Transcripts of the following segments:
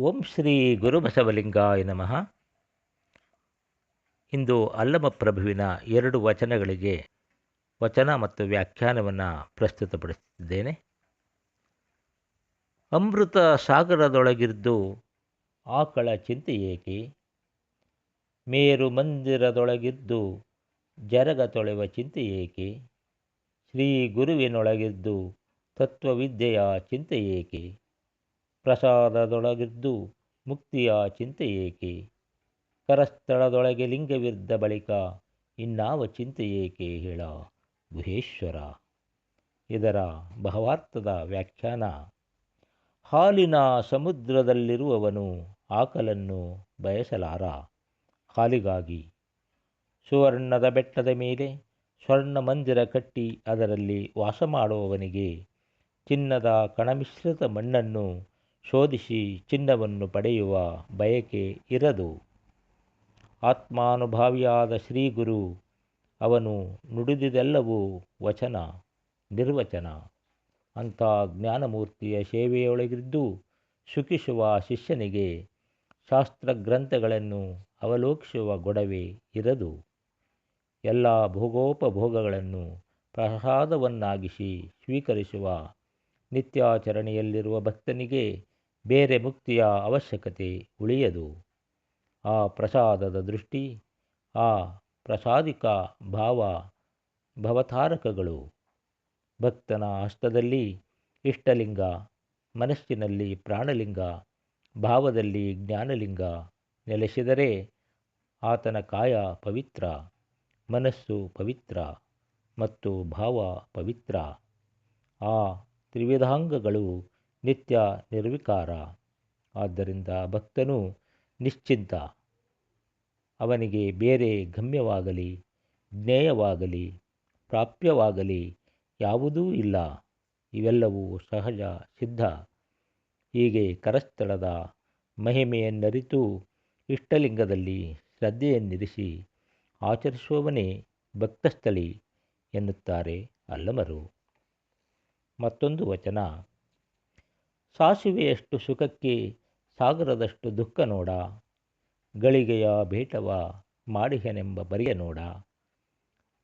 ಓಂ ಶ್ರೀ ಗುರುಬಸವಲಿಂಗಾಯ ನಮಃ. ಇಂದು ಅಲ್ಲಮಪ್ರಭುವಿನ ಎರಡು ವಚನಗಳಿಗೆ ವಚನ ಮತ್ತು ವ್ಯಾಖ್ಯಾನವನ್ನು ಪ್ರಸ್ತುತಪಡಿಸುತ್ತಿದ್ದೇನೆ. ಅಮೃತ ಸಾಗರದೊಳಗಿದ್ದು ಆಕಳ ಚಿಂತೆ ಏಕೆ? ಮೇರು ಮಂದಿರದೊಳಗಿದ್ದು ಜರಗ ತೊಳೆವ ಚಿಂತೆ ಏಕೆ? ಶ್ರೀ ಗುರುವಿನೊಳಗಿದ್ದು ತತ್ವವಿದ್ಯೆಯ ಚಿಂತೆ ಏಕೆ? ಪ್ರಸಾದದೊಳಗಿದ್ದು ಮುಕ್ತಿಯ ಚಿಂತೆ ಏಕೆ? ಕರಸ್ಥಳದೊಳಗೆ ಲಿಂಗವಿದ್ದ ಬಳಿಕ ಇನ್ನಾವ ಚಿಂತೆ ಏಕೆ ಹೇಳ ಗುಹೇಶ್ವರ? ಇದರ ಬಹವಾರ್ಥದ ವ್ಯಾಖ್ಯಾನ, ಹಾಲಿನ ಸಮುದ್ರದಲ್ಲಿರುವವನು ಆಕಲನ್ನು ಬಯಸಲಾರ? ಹಾಲಿಗಾಗಿ ಸುವರ್ಣದ ಬೆಟ್ಟದ ಮೇಲೆ ಸ್ವರ್ಣ ಮಂದಿರ ಕಟ್ಟಿ ಅದರಲ್ಲಿ ವಾಸ ಮಾಡುವವನಿಗೆ ಚಿನ್ನದ ಕಣಮಿಶ್ರಿತ ಮಣ್ಣನ್ನು ಶೋಧಿಸಿ ಚಿನ್ನವನ್ನು ಪಡೆಯುವ ಬಯಕೆ ಇರದು. ಆತ್ಮಾನುಭಾವಿಯಾದ ಶ್ರೀಗುರು ಅವನು ನುಡಿದಿದೆಲ್ಲವೂ ವಚನ, ನಿರ್ವಚನ. ಅಂಥ ಜ್ಞಾನಮೂರ್ತಿಯ ಸೇವೆಯೊಳಗಿದ್ದು ಸುಖಿಸುವ ಶಿಷ್ಯನಿಗೆ ಶಾಸ್ತ್ರಗ್ರಂಥಗಳನ್ನು ಅವಲೋಕಿಸುವ ಗೊಡವೆ ಇರದು. ಎಲ್ಲ ಭೋಗೋಪಭೋಗಗಳನ್ನು ಪ್ರಸಾದವನ್ನಾಗಿಸಿ ಸ್ವೀಕರಿಸುವ ನಿತ್ಯಾಚರಣೆಯಲ್ಲಿರುವ ಭಕ್ತನಿಗೆ ಬೇರೆ ಮುಕ್ತಿಯ ಅವಶ್ಯಕತೆ ಉಳಿಯದು. ಆ ಪ್ರಸಾದದ ದೃಷ್ಟಿ, ಆ ಪ್ರಸಾದಿಕ ಭಾವ ಭವತಾರಕಗಳು. ಭಕ್ತನ ಹಸ್ತದಲ್ಲಿ ಇಷ್ಟಲಿಂಗ, ಮನಸ್ಸಿನಲ್ಲಿ ಪ್ರಾಣಲಿಂಗ, ಭಾವದಲ್ಲಿ ಜ್ಞಾನಲಿಂಗ ನೆಲೆಸಿದರೆ ಆತನ ಕಾಯ ಪವಿತ್ರ, ಮನಸ್ಸು ಪವಿತ್ರ ಮತ್ತು ಭಾವ ಪವಿತ್ರ. ಆ ತ್ರಿವಿಧಾಂಗಗಳು ನಿತ್ಯ ನಿರ್ವಿಕಾರ. ಆದ್ದರಿಂದ ಭಕ್ತನು ನಿಶ್ಚಿಂತ. ಅವನಿಗೆ ಬೇರೆ ಗಮ್ಯವಾಗಲಿ, ಜ್ಞೇಯವಾಗಲಿ, ಪ್ರಾಪ್ಯವಾಗಲಿ ಯಾವುದೂ ಇಲ್ಲ. ಇವೆಲ್ಲವೂ ಸಹಜ, ಸಿದ್ಧ. ಹೀಗೆ ಕರಸ್ಥಳದ ಮಹಿಮೆಯನ್ನರಿತು ಇಷ್ಟಲಿಂಗದಲ್ಲಿ ಶ್ರದ್ಧೆಯನ್ನಿರಿಸಿ ಆಚರಿಸುವವನೇ ಭಕ್ತಸ್ಥಳಿ ಎನ್ನುತ್ತಾರೆ ಅಲ್ಲಮರು. ಮತ್ತೊಂದು ವಚನ. ಸಾಸಿವೆಯಷ್ಟು ಸುಖಕ್ಕೆ ಸಾಗರದಷ್ಟು ದುಃಖ ನೋಡ. ಗಳಿಗೆಯ ಬೇಟವ ಮಾಡಿಹೆನೆಂಬ ಬರಿಯ ನೋಡ.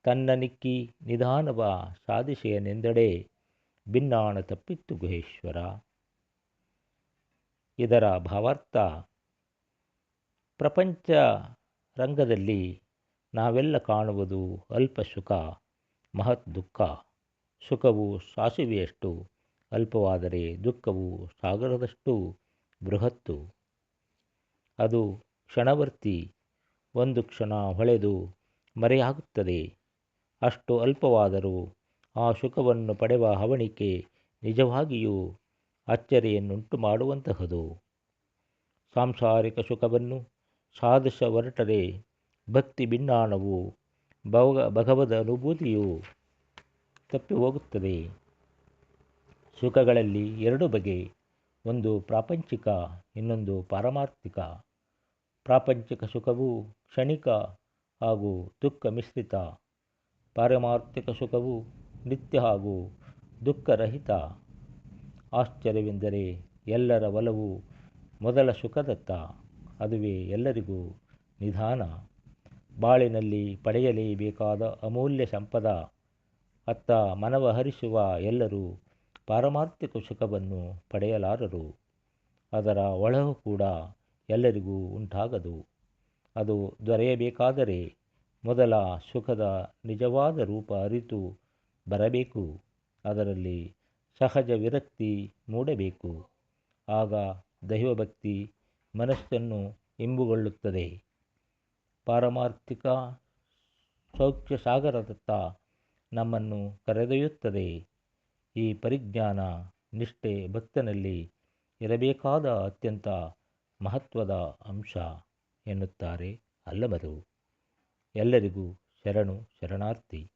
ತನ್ನ ನಿಕ್ಕಿ ನಿಧಾನವ ಸಾಧಿಸೆಯನೆಂದಡೆ ಭಿನ್ನಾಣ ತಪ್ಪಿತ್ತು ಗುಹೇಶ್ವರ. ಇದರ ಭಾವಾರ್ಥ, ಪ್ರಪಂಚ ರಂಗದಲ್ಲಿ ನಾವೆಲ್ಲ ಕಾಣುವುದು ಅಲ್ಪ ಸುಖ, ಮಹತ್ ದುಃಖ. ಸುಖವು ಸಾಸಿವೆಯಷ್ಟು, ಅಲ್ಪವಾದರೆ ದುಃಖವು ಸಾಗರದಷ್ಟು ಬೃಹತ್ತು. ಅದು ಕ್ಷಣವರ್ತಿ, ಒಂದು ಕ್ಷಣ ಹೊಳೆದು ಮರೆಯಾಗುತ್ತದೆ. ಅಷ್ಟು ಅಲ್ಪವಾದರೂ ಆ ಸುಖವನ್ನು ಪಡೆವ ಹವಣಿಕೆ ನಿಜವಾಗಿಯೂ ಅಚ್ಚರಿಯನ್ನುಂಟು ಮಾಡುವಂತಹದು. ಸಾಂಸಾರಿಕ ಸುಖವನ್ನು ಸಾಧಿಸ ಹೊರಟರೆ ಭಕ್ತಿ ಭಿನ್ನಾಣವು ಭವ ಭಗವದ ಅನುಭೂತಿಯು ತಪ್ಪಿ ಹೋಗುತ್ತದೆ. ಸುಖಗಳಲ್ಲಿ ಎರಡು ಬಗೆ, ಒಂದು ಪ್ರಾಪಂಚಿಕ, ಇನ್ನೊಂದು ಪಾರಮಾರ್ಥಿಕ. ಪ್ರಾಪಂಚಿಕ ಸುಖವು ಕ್ಷಣಿಕ ಹಾಗೂ ದುಃಖ ಮಿಶ್ರಿತ. ಪಾರಮಾರ್ಥಿಕ ಸುಖವು ನಿತ್ಯ ಹಾಗೂ ದುಃಖರಹಿತ. ಆಶ್ಚರ್ಯವೆಂದರೆ ಎಲ್ಲರ ಒಲವು ಮೊದಲ ಸುಖದತ್ತ, ಅದುವೇ ಎಲ್ಲರಿಗೂ ನಿಧಾನ. ಬಾಳಿನಲ್ಲಿ ಪಡೆಯಲೇಬೇಕಾದ ಅಮೂಲ್ಯ ಸಂಪದ. ಅತ್ತ ಮನವ ಹರಿಸುವ ಎಲ್ಲರೂ ಪಾರಮಾರ್ಥಿಕ ಸುಖವನ್ನು ಪಡೆಯಲಾರರು. ಅದರ ಒಳಗು ಕೂಡ ಎಲ್ಲರಿಗೂ ಉಂಟಾಗದು. ಅದು ದೊರೆಯಬೇಕಾದರೆ ಮೊದಲ ಸುಖದ ನಿಜವಾದ ರೂಪ ಅರಿತು ಬರಬೇಕು. ಅದರಲ್ಲಿ ಸಹಜ ವಿರಕ್ತಿ ಮೂಡಬೇಕು. ಆಗ ದೈವಭಕ್ತಿ ಮನಸ್ಸನ್ನು ಇಂಬುಗೊಳ್ಳುತ್ತದೆ ಪಾರಮಾರ್ಥಿಕ ಸೌಖ್ಯ ಸಾಗರದತ್ತ ನಮ್ಮನ್ನು ಕರೆದೊಯ್ಯುತ್ತದೆ. ಈ ಪರಿಜ್ಞಾನ, ನಿಷ್ಠೆ ಭಕ್ತನಲ್ಲಿ ಇರಬೇಕಾದ ಅತ್ಯಂತ ಮಹತ್ವದ ಅಂಶ ಎನ್ನುತ್ತಾರೆ ಅಲ್ಲಮರು. ಎಲ್ಲರಿಗೂ ಶರಣು, ಶರಣಾರ್ಥಿ.